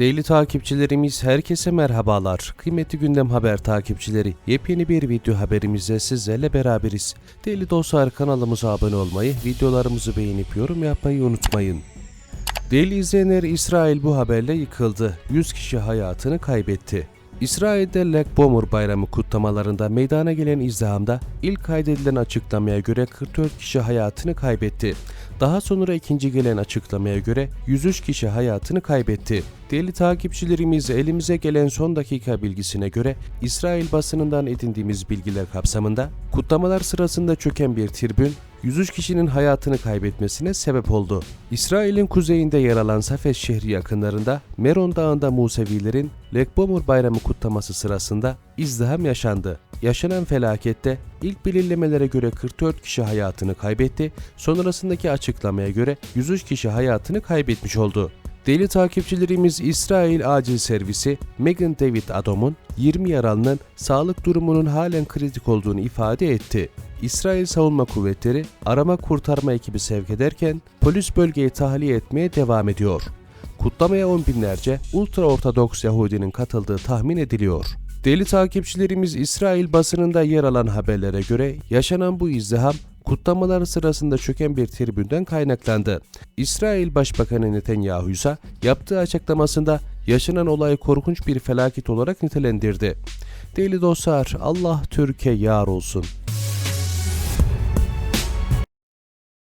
Değerli takipçilerimiz herkese merhabalar. Kıymetli gündem haber takipçileri yepyeni bir video haberimizle sizlerle beraberiz. Değerli dostlar kanalımıza abone olmayı, videolarımızı beğenip yorum yapmayı unutmayın. Değerli izleyenler İsrail bu haberle yıkıldı. 100 kişi hayatını kaybetti. İsrail'de Leg Bomer bayramı kutlamalarında meydana gelen izdihamda ilk kaydedilen açıklamaya göre 44 kişi hayatını kaybetti. Daha sonra ikinci gelen açıklamaya göre 103 kişi hayatını kaybetti. Değerli takipçilerimiz elimize gelen son dakika bilgisine göre İsrail basınından edindiğimiz bilgiler kapsamında kutlamalar sırasında çöken bir tribün 103 kişinin hayatını kaybetmesine sebep oldu. İsrail'in kuzeyinde yer alan Safed şehri yakınlarında Meron Dağı'nda Musevilerin Lekbomur Bayramı kutlaması sırasında izdiham yaşandı. Yaşanan felakette ilk belirlemelere göre 44 kişi hayatını kaybetti, sonrasındaki açıklamaya göre 103 kişi hayatını kaybetmiş oldu. Deli takipçilerimiz İsrail Acil Servisi Megan David Adom'un 20 yaralının sağlık durumunun halen kritik olduğunu ifade etti. İsrail Savunma Kuvvetleri arama kurtarma ekibi sevk ederken polis bölgeyi tahliye etmeye devam ediyor. Kutlamaya on binlerce ultra-ortodoks Yahudinin katıldığı tahmin ediliyor. Deli takipçilerimiz İsrail basınında yer alan haberlere göre yaşanan bu izdiham kutlamalar sırasında çöken bir tribünden kaynaklandı. İsrail Başbakanı Netanyahu ise yaptığı açıklamasında yaşanan olayı korkunç bir felaket olarak nitelendirdi. Değerli dostlar Allah Türkiye yar olsun.